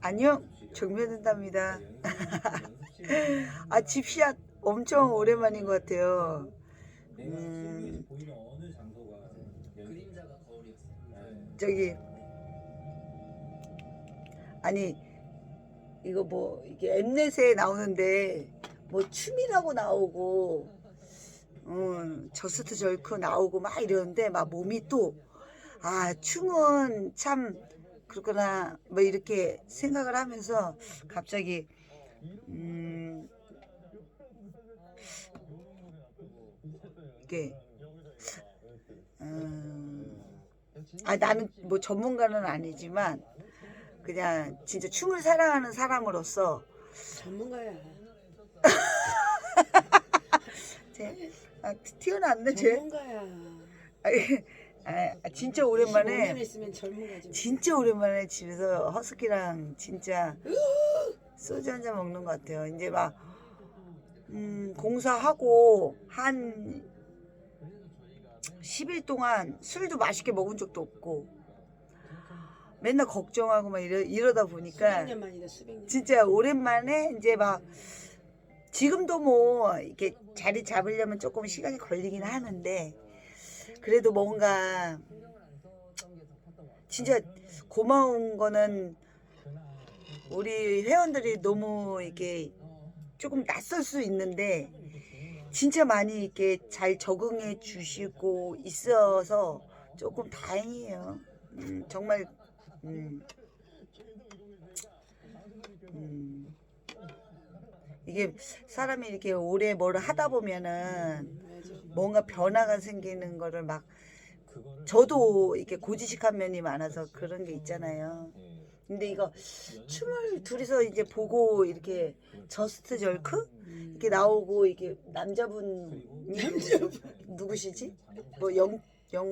안녕. 정면된답니다. 아 집샷 엄청 오랜만인 것 같아요. 음. 저기. 아니 이거 뭐 이게 엠넷에 나오는데 뭐 춤이라고 나오고 음, 저스트 절크 나오고 막 이러는데 막 몸이 또 아 춤은 참 그렇구나 뭐 이렇게 생각을 하면서 갑자기 음 이게 음, 아 나는 뭐 전문가는 아니지만 그냥 진짜 춤을 사랑하는 사람으로서 전문가야. 제, 아, 튀어났네 제 전문가야. 아, 아, 진짜 오랜만에 15년 했으면 전문가지. 진짜 오랜만에 집에서 허스키랑 진짜 소주 한 잔 먹는 것 같아요. 이제 막 음, 공사하고 한 10일 동안 술도 맛있게 먹은 적도 없고 맨날 걱정하고 막 이러, 이러다 보니까 수백 년 만이다 수백 년. 진짜 오랜만에 이제 막 지금도 뭐 이렇게 자리 잡으려면 조금 시간이 걸리긴 하는데 그래도 뭔가 진짜 고마운 거는 우리 회원들이 너무 이게 조금 낯설 수 있는데 진짜 많이 이렇게 잘 적응해 주시고 있어서 조금 다행이에요. 음, 정말 음, 음, 이게 사람이 이렇게 오래 뭘 하다 보면은. 뭔가 변화가 생기는 거를 막 저도 이렇게 고지식한 면이 많아서 그런 게 있잖아요. 근데 이거 춤을 둘이서 이제 보고 이렇게 저스트 절크 음. 이렇게 나오고 이게 남자분 누구시지? 뭐 영 영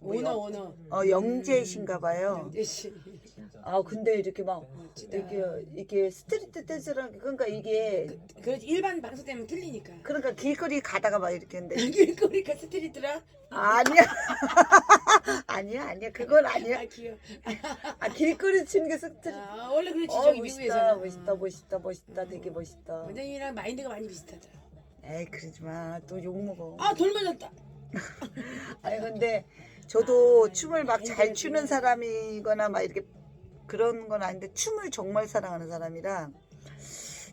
오너 오너. 어, 영재신가 봐요. 아 근데 이렇게 막 멋지다. 이렇게 이게 스트리트 댄스랑 그러니까 이게 그렇지 일반 방송 때문에 틀리니까. 그러니까 길거리 가다가 막 이렇게 했는데 길거리가 스트리트라. 아니야 아니야 아니야 그건 아니야 아 귀여워. 아 길거리 치는 게 스트리트 아 원래 그렇지 어 저기 멋있다 미국에서는. 멋있다 멋있다 멋있다 되게 멋있다 원장님이랑 마인드가 많이 비슷하더라. 에이 그러지 마또 욕 먹어 아돌 맞았다. 아니 근데 저도 춤을 막 잘 추는 사람이거나 막 이렇게 그런 건 아닌데 춤을 정말 사랑하는 사람이라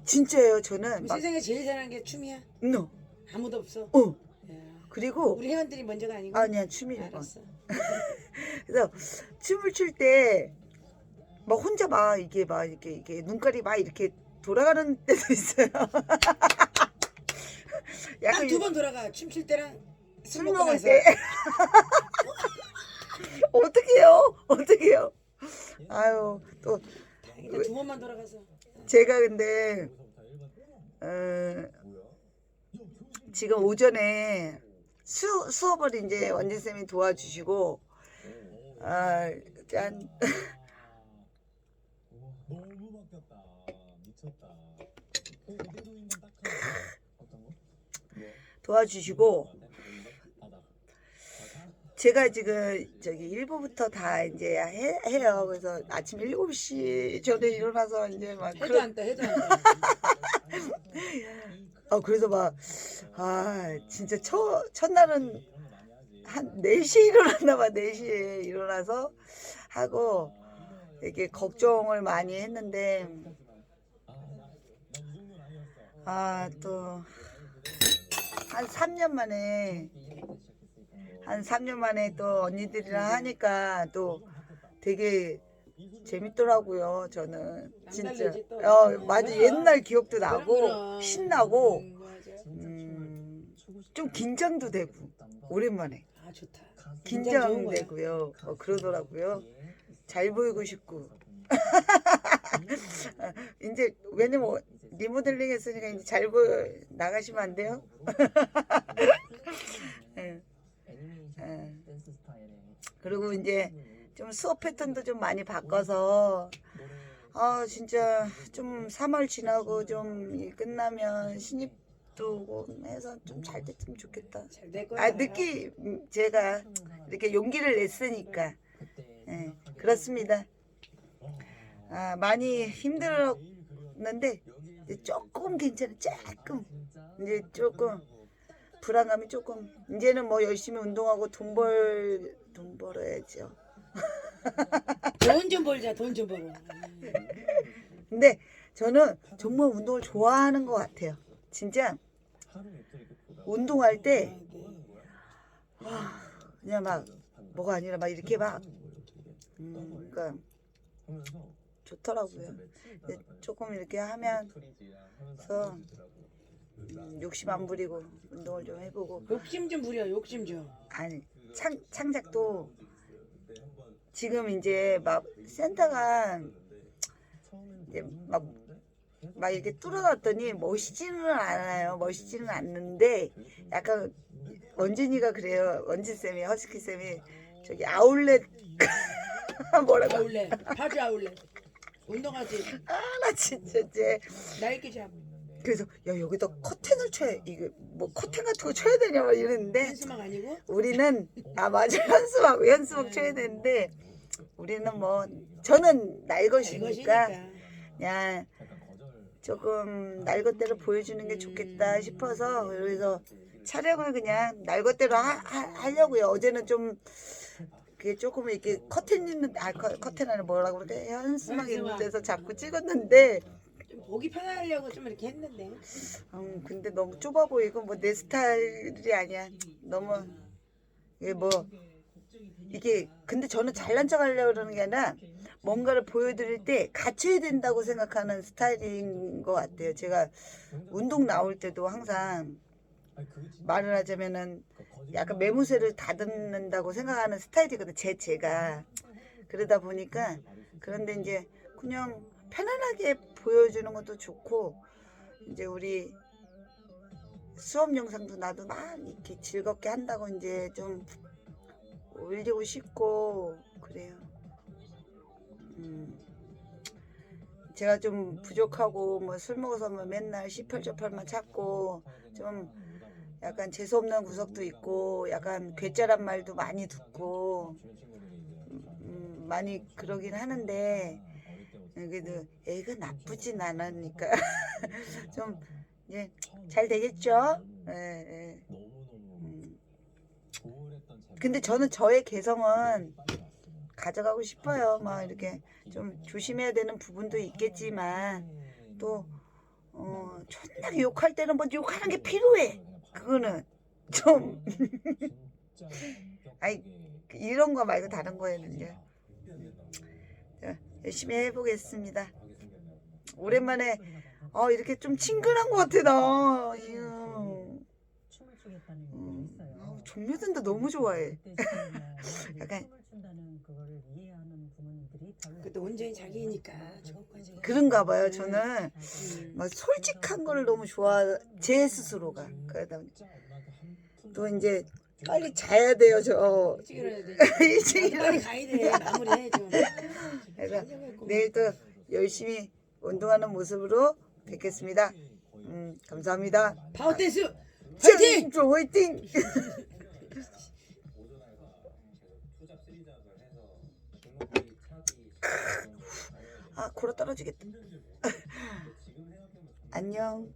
진짜예요 저는 막 세상에 제일 잘하는 게 춤이야. no. 아무도 없어. 어 야. 그리고 우리 회원들이 먼저가 아니고. 아니야 춤이 고 알았어. 그래서 춤을 출 때 막 혼자 막 이게 막 이렇게 이게 눈깔이 막 이렇게 돌아가는 때도 있어요. 약간 딱두번 돌아가 춤출 때랑 술술 먹고 먹을 나서. 때 어떻게요? 어떻게요? 아유 또 다행이다 두 번만 돌아가서. 제가 근데 어, 지금 오전에 수, 수업을 이제 원진 쌤이 도와주시고 아 짠 너무 바뀌었다. 미쳤다. 도와주시고. 제가 지금 저기 일부부터 다 이제 해, 해요. 그래서 아침 7시 전에 일어나서 이제 막 해도 안 떠, 해도 안 떠. 어 그래서 막 아 진짜 첫 첫날은. 한 4시에 일어났나 봐. 4시에 일어나서 하고 이게 걱정을 많이 했는데 아. 아또한 3년 만에 한 3년 만에 또 언니들이랑 하니까 또 되게 재밌더라고요. 저는 진짜 또. 어 맞아 옛날 기억도 나고 그럼. 신나고 음, 맞아. 음, 좀 긴장도 되고 오랜만에 아 좋다. 긴장 좋은 거야. 긴장되고요. 어, 그러더라고요. 잘 보이고 싶고 이제 왜냐면 리모델링 했으니까 이제 잘 보여 나가시면 안 돼요? 그리고 이제 좀 수업 패턴도 좀 많이 바꿔서 아 진짜 좀 3월 지나고 좀이 끝나면 신입도 해서 좀 잘 됐으면 좋겠다. 아 느끼 음, 제가 이렇게 용기를 냈으니까. 예, 그렇습니다. 아, 많이 힘들었는데 조금 괜찮아 조금. 이제 조금 불안감이 조금. 이제는 뭐 열심히 운동하고 돈 벌 돈 벌어야죠. 돈 좀 벌자 돈 좀 벌어 근데 저는 정말 운동을 좋아하는 것 같아요. 진짜 운동할 때 와, 그냥 막 뭐가 아니라 막 이렇게 막 음, 그러니까 좋더라고요. 조금 이렇게 하면서 음, 욕심 안 부리고 운동을 좀 해보고 욕심 좀 부려 욕심 좀 아니 창 창작도 지금 이제 막 센터가 이제 막, 막 이렇게 뚫어놨더니 멋있지는 않아요. 멋있지는 않는데 약간 원진이가 그래요. 원진 쌤이 허스키 쌤이 저기 아울렛 뭐라고? 아울렛. 파주 아울렛. 운동하지. 아 나 진짜 쟤 나이키 잡 그래서 야 여기다 커튼을 쳐야 이거 뭐 커튼 같은 거 쳐야 되냐 막 이러는데 한수막 아니고? 우리는 아 맞아. 현수막 현수막 쳐야 되는데 우리는 뭐 저는 날 것이니까 이것이니까. 그냥 조금 날 것대로 보여주는 게 좋겠다 싶어서 그래서 촬영을 그냥 날 것대로 하, 하, 하려고요. 어제는 좀 그게 조금 이렇게 커튼 있는 아 커, 커튼 안에 뭐라고 그렇게 현수막 있는 데서 자꾸 찍었는데 좀 보기 편하려고 좀 이렇게 했는데 음, 근데 너무 좁아 보이고 뭐 내 스타일이 아니야. 너무 이게 뭐 이게 근데 저는 잘난 척 하려고 그러는 게 아니라 뭔가를 보여드릴 때 갖춰야 된다고 생각하는 스타일인 것 같아요. 제가 운동 나올 때도 항상 말을 하자면은 약간 매무새를 다듬는다고 생각하는 스타일이거든. 제 제가 그러다 보니까 그런데 이제 그냥 편안하게 보여주는 것도 좋고 이제 우리 수업 영상도 나도 막 이렇게 즐겁게 한다고 이제 좀 올리고 싶고 그래요. 음. 제가 좀 부족하고 뭐 술 먹어서 뭐 맨날 시펄저펄만 찾고 좀 약간 재수 없는 구석도 있고 약간 괴짜란 말도 많이 듣고 음, 많이 그러긴 하는데 그래도 애가 나쁘진 않으니까. 좀 이제 잘 되겠죠? 예, 예. 음. 근데 저는 저의 개성은 가져가고 싶어요. 막 이렇게 좀 조심해야 되는 부분도 있겠지만 또 어, 존나 욕할 때는 뭐 욕하는 게 필요해. 그거는 좀. 아이 이런 거 말고 다른 거에는요. 자, 열심히 해보겠습니다. 오랜만에 어 이렇게 좀 친근한 것 같아 나. 음. 아우, 종묘든도 너무 좋아해. 약간- 그것도 온전히 자기니까 저것까지 그런가 봐요. 저는 음. 막 솔직한 거를 너무 좋아 제 스스로가 그러다 보니 또 이제 빨리 자야 돼요 저. 일찍 일어나야 돼 일찍 나도 빨리 가야 돼 마무리해 좀 그래서 내일 또 열심히 운동하는 모습으로 뵙겠습니다. 음, 감사합니다. 파워댄스 화이팅! 좀 화이팅! 아, 골아 떨어지겠다. 안녕.